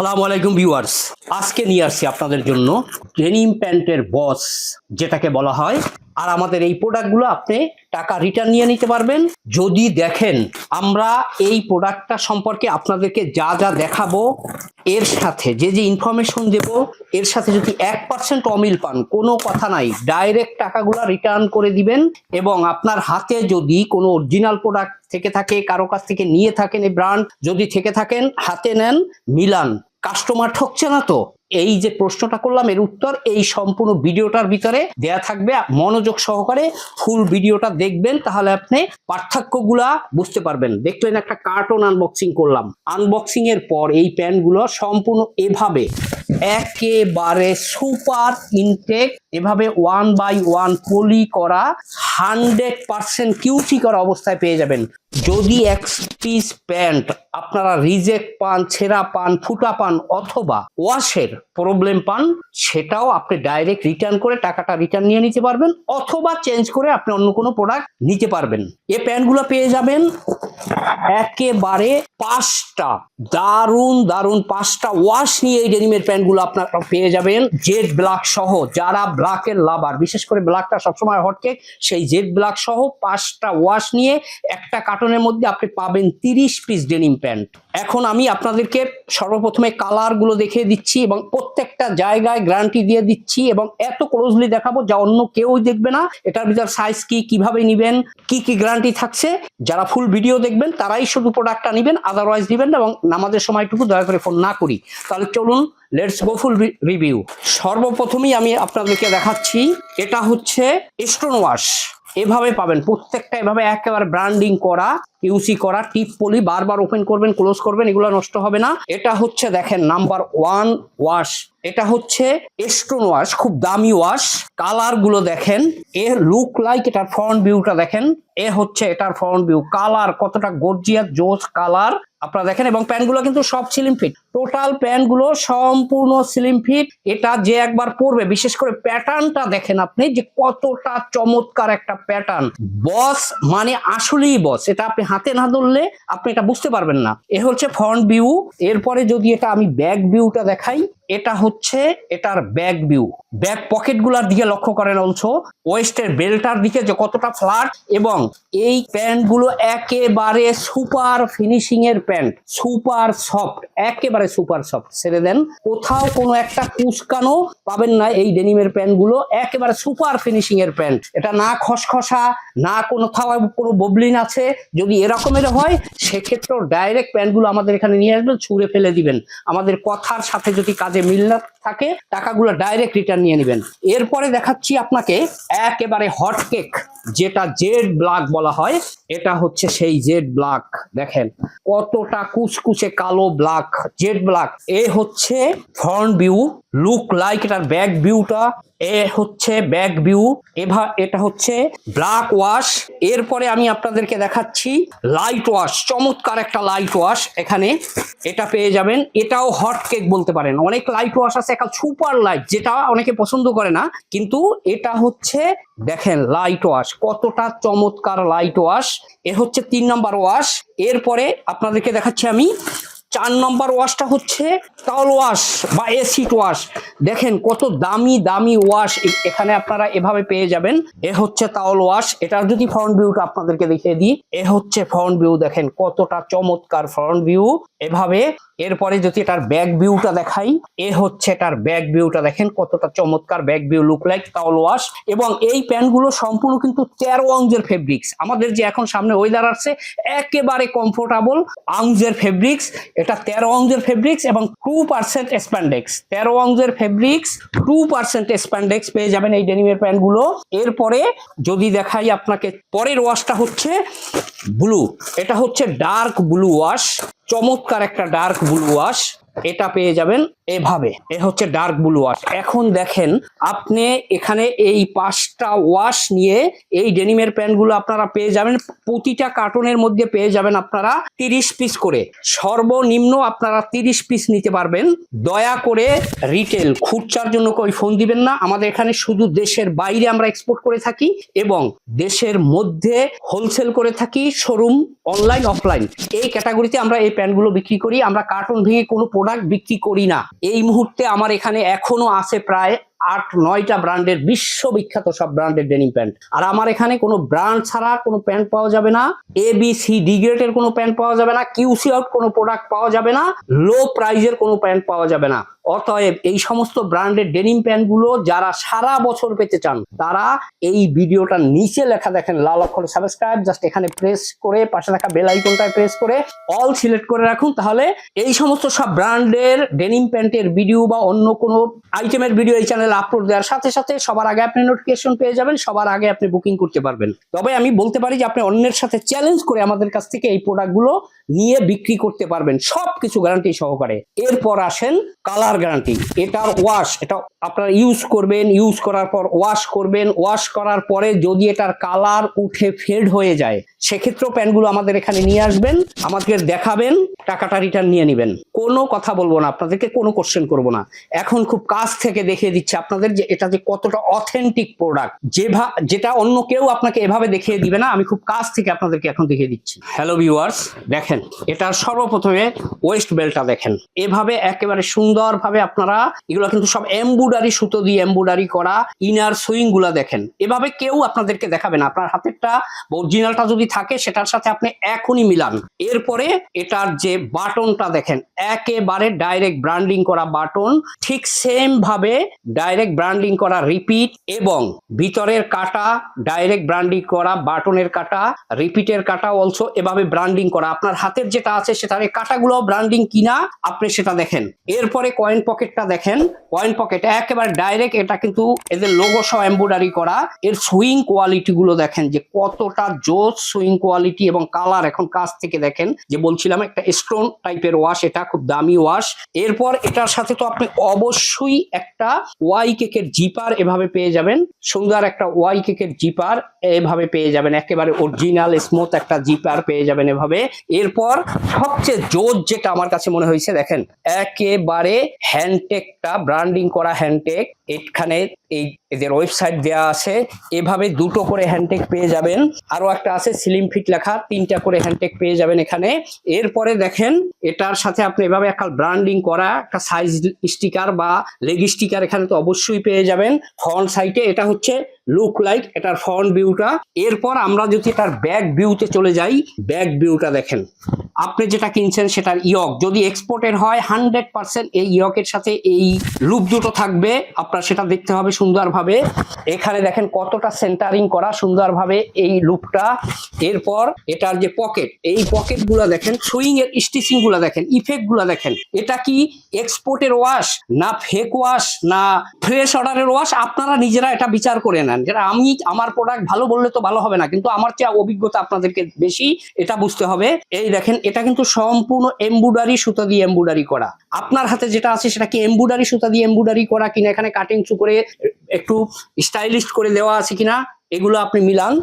আসসালামু আলাইকুম ভিউয়ার্স। আজকে নিয়ে আসছি আপনাদের জন্য ডেনিম প্যান্টের বস, যেটাকে বলা হয়। আর আমাদের এই প্রোডাক্টগুলো আপনি টাকা রিটার্ন নিয়ে নিতে পারবেন। যদি দেখেন আমরা এই প্রোডাক্টটা সম্পর্কে আপনাদেরকে যা যা দেখাবো, এর সাথে যে যে ইনফরমেশন দেব, এর সাথে যদি এক পার্সেন্ট অমিল পান, কোনো কথা নাই ডাইরেক্ট টাকাগুলো রিটার্ন করে দিবেন। এবং আপনার হাতে যদি কোনো অরিজিনাল প্রোডাক্ট থেকে থাকে, কারও কাছ থেকে নিয়ে থাকেন এই ব্র্যান্ড যদি থেকে থাকেন, হাতে নেন, মিলান। কাস্টমার ঠকছে না তো? এই যে প্রশ্নটা করলাম, এর উত্তর, এই সম্পূর্ণ ভিডিওটার ভিতরে দেয়া থাকবে। মনোযোগ সহকারে ফুল ভিডিওটা দেখবেন, তাহলে আপনি পার্থক্যগুলা বুঝতে পারবেন। দেখলেন একটা কার্টন আনবক্সিং করলাম। আনবক্সিং এর পর এই প্যান্টগুলো সম্পূর্ণ এভাবে, একেবারে সুপার ইনটেক এভাবে ওয়ান বাই ওয়ান পলি করা হান্ড্রেড পার্সেন্ট কিউটি করা অবস্থায় পেয়ে যাবেন। যদি এক পিস প্যান্ট আপনারা রিজেক্ট পান, ছেঁড়া পান, ফুটা পান অথবা ওয়াশের প্রবলেম পান, সেটাও আপনি ডাইরেক্ট রিটার্ন করে টাকাটা রিটার্ন নিয়ে নিতে পারবেন অথবা চেঞ্জ করে আপনি অন্য কোনো প্রোডাক্ট নিতে পারবেন। এ প্যান্টগুলো পেয়ে যাবেন একেবারে পাঁচটা দারুণ দারুণ পাঁচটা ওয়াশ নিয়ে এই ডেনিমের প্যান্টগুলো আপনারা পেয়ে যাবেন জেড ব্ল্যাক সহ। যারা ব্ল্যাকের লাভার বিশেষ করে ব্ল্যাকটা সবসময় হটকে সেই জেড ব্ল্যাক সহ পাঁচটা ওয়াশ নিয়ে একটা কার্টনের মধ্যে আপনি পাবেন তিরিশ পিস ডেনিম প্যান্ট এখন আমি আপনাদেরকে সর্বপ্রথমে কালারগুলো দেখিয়ে দিচ্ছি এবং প্রত্যেকটা জায়গায় গ্যারান্টি দিয়ে দিচ্ছি এবং এত ক্লোজলি দেখাবো যা অন্য কেউই দেখবে না। এটার ভিতর সাইজ কি, কীভাবে নিবেন, কি কি গ্যারান্টি থাকছে? যারা ফুল ভিডিও দেখবেন, তারাই শুধু প্রোডাক্টটা নেবেন আদারওয়াইজ নেবেন এবং নামাজের সময়টুকু দয়া করে ফোন না করি। তাহলে চলুন লেটস গো ফুল রিভিউ সর্বপ্রথমেই আমি আপনাদেরকে দেখাচ্ছি, এটা হচ্ছে স্টোন ওয়াশ এভাবে পাবেন। প্রত্যেকটা এভাবে একেবারে ব্র্যান্ডিং করা ইউসি করা, টিপ পলি বারবার ওপেন করবেন ক্লোজ করবেন, এগুলো নষ্ট হবে না। এটা হচ্ছে দেখেন নাম্বার ওয়ান ওয়াশ এটা হচ্ছে স্টোন ওয়াশ, খুব দামি ওয়াশ। কালারগুলো দেখেন, এ লুক লাইক এটার ফ্রন্ট ভিউটা দেখেন, এ হচ্ছে এটার ফ্রন্ট ভিউ কালার কতটা গর্জিয়াস জোস কালার আপনারা দেখেন, এবং প্যান্টগুলো কিন্তু সব স্লিম ফিট টোটাল প্যান্টগুলো সম্পূর্ণ স্লিম ফিট এটা যে একবার পরবে, বিশেষ করে প্যাটার্নটা দেখেন আপনি, যে কতটা চমৎকার একটা প্যাটার্ন বস মানে আসলেই বস এটা আপনি হাতে না ধরলে আপনি এটা বুঝতে পারবেন না। এ হচ্ছে ফ্রন্ট ভিউ এরপরে যদি এটা আমি ব্যাক ভিউটা দেখাই এটা হচ্ছে এটার ব্যাক ভিউ ব্যাক পকেটগুলার দিকে লক্ষ্য করেন অলছো ওয়েস্টের বেল্টার দিকে যে কতটা ফ্ল্যাট এবং এই প্যান্টগুলো একেবারে সুপার ফিনিশিং এর প্যান্ট সুপার সফট একেবারে সুপার সফট ছেড়ে দেন, কোথাও কোনো একটা কুচকানো পাবেন না এই ডেনিমের প্যান্টগুলো, একেবারে সুপার ফিনিশিং এর প্যান্ট এটা না খসখসা, না কোনো থাওয়া কোনো ববলিন আছে। যদি এরকমের হয়, সেক্ষেত্রেও ডাইরেক্ট প্যান্টগুলো আমাদের এখানে নিয়ে আসবেন, ছুঁড়ে ফেলে দিবেন। আমাদের কথার সাথে যদি কাজে মিল না থাকে, টাকাগুলো ডাইরেক্ট রিটার্ন নিয়ে নেবেন। এরপরে দেখাচ্ছি আপনাকে একেবারে হট কেক যেটা জেড ব্ল্যাক বলা হয়। এটা হচ্ছে সেই জেড ব্ল্যাক দেখেন। কতটা কুচকুচে কালো ব্ল্যাক জেড ব্ল্যাক এ হচ্ছে ফ্রন্ট ভিউ লুক লাইক এটার ব্যাক ভিউটা এ হচ্ছে ব্যাক ভিউ এভা এটা হচ্ছে ব্ল্যাক ওয়াশ এরপরে আমি আপনাদেরকে দেখাচ্ছি লাইট ওয়াশ চমৎকার একটা লাইট ওয়াশ এখানে এটা পেয়ে যাবেন। এটাও হট কেক বলতে পারেন। অনেক লাইট ওয়াশ আছে একটা সুপার লাইট, যেটা অনেকে পছন্দ করে না, কিন্তু এটা হচ্ছে দেখেন লাইট ওয়াশ কতটা চমৎকার লাইট ওয়াশ এ হচ্ছে তিন নম্বর ওয়াশ এরপরে আপনাদেরকে দেখাচ্ছি আমি, চার নম্বর ওয়াশটা হচ্ছে টাওয়াল ওয়াশ বা এসিড ওয়াশ দেখেন কত দামি দামি ওয়াশ এখানে আপনারা এভাবে পেয়ে যাবেন। এ হচ্ছে টাওয়াল ওয়াশ এটার যদি ফ্রন্ট ভিউটা আপনাদেরকে দেখিয়ে দিই, এ হচ্ছে ফ্রন্ট ভিউ দেখেন কতটা চমৎকার ফ্রন্ট ভিউ এভাবে এরপরে যদি এটার ব্যাক ভিউটা দেখাই, এ হচ্ছে এটার ব্যাক ভিউটা দেখেন কতটা চমৎকার back view look like towel wash এবং এই প্যান্টগুলো সম্পূর্ণ কিন্তু তেরো অংশের ফেব্রিক্স আমাদের যে এখন সামনে ওয়েদার আসছে, একেবারে কমফোর্টেবল আংজের ফেব্রিক্স এটা তেরো অংশের ফেব্রিক্স এবং টু পার্সেন্ট স্প্যান্ডেক্স তেরো অংশের ফেব্রিক্স টু পার্সেন্ট স্প্যান্ডেক্স পেয়ে যাবেন এই ডেনিমের প্যান্টগুলো। এরপরে যদি দেখাই আপনাকে, পরের ওয়াশটা হচ্ছে ব্লু এটা হচ্ছে ডার্ক ব্লু ওয়াশ চমৎকার একটা ডার্ক ব্লু ওয়াশ এটা পেয়ে যাবেন। এভাবে, এ হচ্ছে ডার্ক ব্লু ওয়াশ এখন দেখেন, আপনি এখানে এই পাঁচটা ওয়াশ নিয়ে এই ডেনিমের প্যান্টগুলো আপনারা পেয়ে যাবেন। প্রতিটা কার্টনের মধ্যে পেয়ে যাবেন আপনারা তিরিশ পিস করে। সর্বনিম্ন আপনারা তিরিশ পিস নিতে পারবেন। দয়া করে রিটেল খুচরার জন্য কই ফোন দিবেন না। আমাদের এখানে শুধু দেশের বাইরে আমরা এক্সপোর্ট করে থাকি এবং দেশের মধ্যে হোলসেল করে থাকি শোরুম অনলাইন অফলাইন এই ক্যাটাগরিতে আমরা এই প্যান্টগুলো বিক্রি করি। আমরা কার্টন ভেঙে কোনো প্রোডাক্ট বিক্রি করি না। এই মুহূর্তে আমার এখানে এখনও আছে প্রায় আট, নয়টা ব্র্যান্ডের, বিশ্ববিখ্যাত সব ব্র্যান্ডের ডেনিম প্যান্ট আর আমার এখানে কোনো ব্র্যান্ড ছাড়া কোনো প্যান্ট পাওয়া যাবে না। এ বি সি ডি গ্রেডের কোনো প্যান্ট পাওয়া যাবে না। কিউসি আউট কোনো প্রোডাক্ট পাওয়া যাবে না। লো প্রাইজের কোনো প্যান্ট পাওয়া যাবে না। অতএব এই সমস্ত ব্র্যান্ডের ডেনিম প্যান্টগুলো যারা সারা বছর পেতে চান, তারা এই ভিডিওটা নিচে লেখা দেখেন, লাল অক্ষরে সাবস্ক্রাইব জাস্ট এখানে প্রেস করে, পাশে থাকা বেল আইকনটায় প্রেস করে অল সিলেক্ট করে রাখুন, তাহলে এই সমস্ত সব ব্র্যান্ডের ডেনিম প্যান্টের ভিডিও বা অন্য কোনো আইটেমের ভিডিও এই চ্যানেলে আপলোড দেওয়ার সাথে সাথে সবার আগে আপনি নোটিফিকেশন পেয়ে যাবেন, সবার আগে আপনি বুকিং করতে পারবেন। তবে আমি বলতে পারি যে আপনি অন্যের সাথে চ্যালেঞ্জ করে আমাদের কাছ থেকে এই প্রোডাক্টগুলো নিয়ে বিক্রি করতে পারবেন সব কিছু গ্যারান্টি সহকারে। এরপর আসেন কালার গ্যারান্টি এটার ওয়াশ এটা আপনারা ইউজ করবেন ইউজ করার পর ওয়াশ করবেন ওয়াশ করার পরে যদি এটার কালার উঠে ফেড হয়ে যায়, সেক্ষেত্রেও প্যান্টগুলো আমাদের এখানে নিয়ে আসবেন আমাদের দেখাবেন, টাকাটা রিটার্ন নিয়ে নেবেন। কোনো কথা বলব না, আপনাদেরকে কোনো কোশ্চেন করব না। এখন খুব কাছ থেকে দেখিয়ে দিচ্ছে আপনাদের যে এটা যে কতটা অথেন্টিক প্রোডাক্ট যেভা, যেটা অন্য কেউ আপনাকে এভাবে দেখিয়ে দিবে না, আমি খুব কাছ থেকে আপনাদেরকে এখন দেখিয়ে দিচ্ছি। হ্যালো ভিউয়ার্স দেখেন, এটার সর্বপ্রথমে ওয়েস্ট বেল্টটা দেখেন। এভাবে একেবারে সুন্দরভাবে আপনারা এগুলো কিন্তু সব এম্বুডারি সুতো দিয়ে এম্বুডারি করা ইনার সুইংগুলা দেখেন। এভাবে কেউ আপনাদেরকে দেখাবে না। আপনার হাতেরটা অরিজিনালটা যদি থাকে, সেটার সাথে আপনি এখনই মিলান। এরপরে এটার যে বাটনটা দেখেন, একেবারে ডাইরেক্ট ব্র্যান্ডিং করা বাটন, ঠিক সেম ভাবে ডাইরেক্ট ব্র্যান্ডিং করা রিপিট এবং ভিতরের কাটা ডাইরেক্ট ব্র্যান্ডিং করা বাটনের কাটা রিপিটের কাটা অলসো এভাবে ব্র্যান্ডিং করা। আপনার হাতের যেটা আছে, সেটার কাটাগুলো ব্র্যান্ডিং কিনা, আপনি সেটা দেখেন। এরপরে কয়েন পকেটটা দেখেন। কয়েন পকেট একেবারে ডাইরেক্ট এটা কিন্তু এদের লোগো সহ এম্বয়ডারি করা, এর সুইং কোয়ালিটি গুলো দেখেন, যে কতটা জোস সুইং কোয়ালিটি এবং কালার এখন কাছ থেকে দেখেন। যে বলছিলাম একটা স্টোন টাইপের ওয়াশ এটা খুব দামি ওয়াশ এরপর এটার সাথে তো আপনি অবশ্যই একটা ওয়াই কেকের জিপার এভাবে পেয়ে যাবেন। সুন্দর একটা ওয়াই কেকের জিপার এভাবে পেয়ে যাবেন। একেবারে অরিজিনাল স্মুথ একটা জিপার পেয়ে যাবেন এভাবে। এরপর সবচেয়ে জোর যেটা আমার কাছে মনে হয়েছে, দেখেন, একেবারে হ্যান্ডটেকটা ব্র্যান্ডিং করা হ্যান্ডটেক। এখানে এই এদের ওয়েবসাইট দেওয়া আছে। এভাবে দুটো করে হ্যান্ডটেক পেয়ে যাবেন। আরও একটা আছে স্লিম ফিট লেখা। তিনটা করে হ্যান্ডটেক পেয়ে যাবেন এখানে। এরপরে দেখেন, এটার সাথে আপনি এভাবে একটা ব্র্যান্ডিং করা, একটা সাইজ স্টিকার বা লেগ স্টিকার এখানে তো অবশ্যই পেয়ে যাবেন। ফ্রন্ট সাইটে এটা হচ্ছে লুক লাইক এটার ফ্রন্ট ভিউটা এরপর আমরা যদি এটার ব্যাক ভিউতে চলে যাই ব্যাক ভিউটা দেখেন। আপনি যেটা কিনছেন সেটার ইয়ক। যদি এক্সপোর্টের হয় হান্ড্রেড পার্সেন্ট এই ইয়কের সাথে এই লুপ দুটো থাকবে। আপনার সেটা দেখতে হবে সুন্দরভাবে। এখানে দেখেন কতটা সেন্টারিং করা সুন্দরভাবে এই লুপটা এরপর এটার যে পকেট এই পকেটগুলা দেখেন সুইং এর স্টিচিংগুলা দেখেন ইফেক্টগুলা দেখেন। এটা কি এক্সপোর্টের ওয়াশ না ফেক ওয়াশ না ফ্রেশ অর্ডারের ওয়াশ আপনারা নিজেরা এটা বিচার করে নেন। যেটা আমি আমার প্রোডাক্ট ভালো বললে তো ভালো হবে না, কিন্তু আমার চেয়ে অভিজ্ঞতা আপনাদেরকে বেশি, এটা বুঝতে হবে। এই দেখেন, এটা কিন্তু সম্পূর্ণ এম্বুডারি সুতা দিয়ে এম্বুডারি করা। আপনার হাতে যেটা আছে সেটা কি এম্বুডারি সুতা দিয়ে এম্বুডারি করা কিনা এখানে কাটিং চু করে, একটু স্টাইলিশ করে দেওয়া আছে কিনা, এগুলো আপনি মিলান।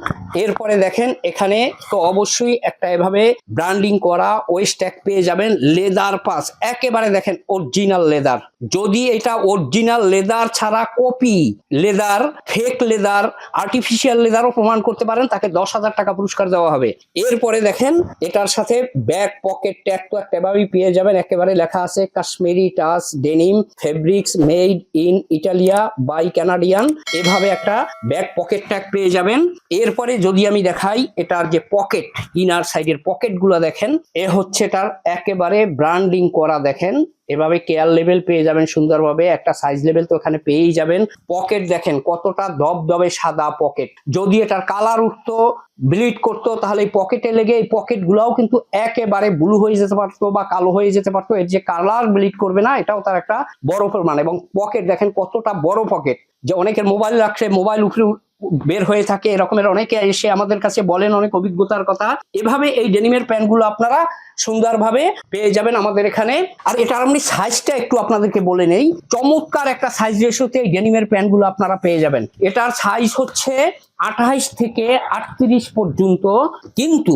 এরপরে দেখেন, এখানে তো অবশ্যই একটা এভাবে ব্র্যান্ডিং করা ওয়েস্ট ট্যাগ পেয়ে যাবেন লেদার পাস একেবারে দেখেন অরিজিনাল লেদার যদি এটা অরিজিনাল লেদার ছাড়া copy leather fake leather artificial লেদারও প্রমাণ করতে পারেন, তাকে দশ হাজার টাকা পুরস্কার দেওয়া হবে। এরপরে দেখেন, এটার সাথে ব্যাক পকেট ট্যাগ তো এভাবেই পেয়ে যাবেন। একেবারে লেখা আছে, Kashmiri touch denim fabrics made in Italia by Canadian এভাবে একটা ব্যাক পকেট ট্যাগ পেয়ে যাবেন। এরপরে যদি আমি দেখাই, এটার যে পকেট ইনার সাইডের পকেটগুলো দেখেন, এ হচ্ছে এটার একেবারে ব্র্যান্ডিং করা, দেখেন। এভাবে কেয়ার লেভেল পেয়ে যাবেন সুন্দরভাবে। একটা সাইজ লেভেল তো এখানে পেয়েই যাবেন। পকেট দেখেন কতটা দবদবে সাদা পকেট যদি এটার কালার উঠতো ব্লিড করতো, তাহলে এই পকেটে লেগে এই পকেট গুলাও কিন্তু একেবারে ব্লু হয়ে যেতে পারতো বা কালো হয়ে যেতে পারতো। এর যে কালার ব্লিড করবে না, এটাও তার একটা বড় প্রমাণ। এবং পকেট দেখেন কতটা বড় পকেট যে অনেকের মোবাইল রাখছে মোবাইল উপরে বের হয়ে থাকে, এরকমের অনেকে এসে আমাদের কাছে বলেন অনেক অভিজ্ঞতার কথা। এভাবে এই ডেনিমের প্যান্টগুলো আপনারা সুন্দরভাবে পেয়ে যাবেন আমাদের এখানে। আর এটার আমি সাইজটা একটু আপনাদেরকে বলে নেই। চমৎকার একটা সাইজ রেশোতে এই ডেনিমের প্যান্টগুলো আপনারা পেয়ে যাবেন। এটার সাইজ হচ্ছে আঠাইশ থেকে আটত্রিশ পর্যন্ত, কিন্তু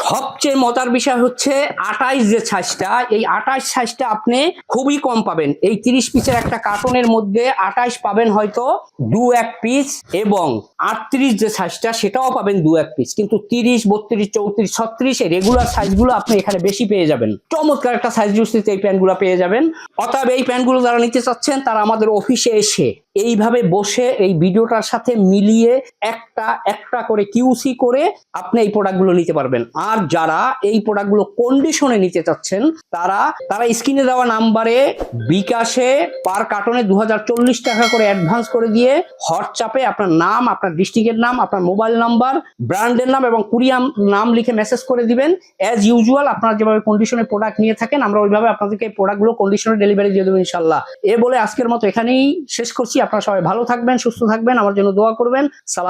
সবচেয়ে মজার বিষয় হচ্ছে আঠাইশ যে সাইজটা এই আঠাইশ সাইজটা আপনি খুবই কম পাবেন। এই তিরিশ পিসের একটা কার্টনের মধ্যে আঠাইশ পাবেন হয়তো দু এক পিস এবং আটত্রিশ যে সাইজটা সেটাও পাবেন দু এক পিস কিন্তু তিরিশ, বত্রিশ, চৌত্রিশ, ছত্রিশ, এই রেগুলার সাইজগুলো আপনি এখানে বেশি পেয়ে যাবেন। চমৎকার একটা সাইজ জুস্তিতে এই প্যান্টগুলো পেয়ে যাবেন। অতএব এই প্যান্টগুলো যারা নিতে চাচ্ছেন, তারা আমাদের অফিসে এসে এইভাবে বসে এই ভিডিওটার সাথে মিলিয়ে একটা একটা করে কিউসি করে আপনি এই প্রোডাক্টগুলো নিতে পারবেন। আর যারা এই প্রোডাক্টগুলো কন্ডিশনে নিতে চাচ্ছেন, তারা তারা স্ক্রিনে দেওয়া নাম্বারে বিকাশে পার কার্টনে দু টাকা করে অ্যাডভান্স করে দিয়ে হোয়াটসঅ্যাপে আপনার নাম, আপনার ডিস্ট্রিক্টের নাম, আপনার মোবাইল নাম্বার ব্র্যান্ডের নাম এবং কুরিয়ার নাম লিখে মেসেজ করে দিবেন। অ্যাজ ইউজুয়াল আপনারা যেভাবে কন্ডিশনে প্রোডাক্ট নিয়ে থাকেন, আমরা ওইভাবে আপনাদেরকে এই প্রোডাক্টগুলো কন্ডিশনে ডেলিভারি দিয়ে দেবো ইনশাল্লাহ এ বলে আজকের মতো এখানেই শেষ করছি। আপনারা সবাই ভালো থাকবেন, সুস্থ থাকবেন। আমার জন্য দোয়া করবেন। সালামু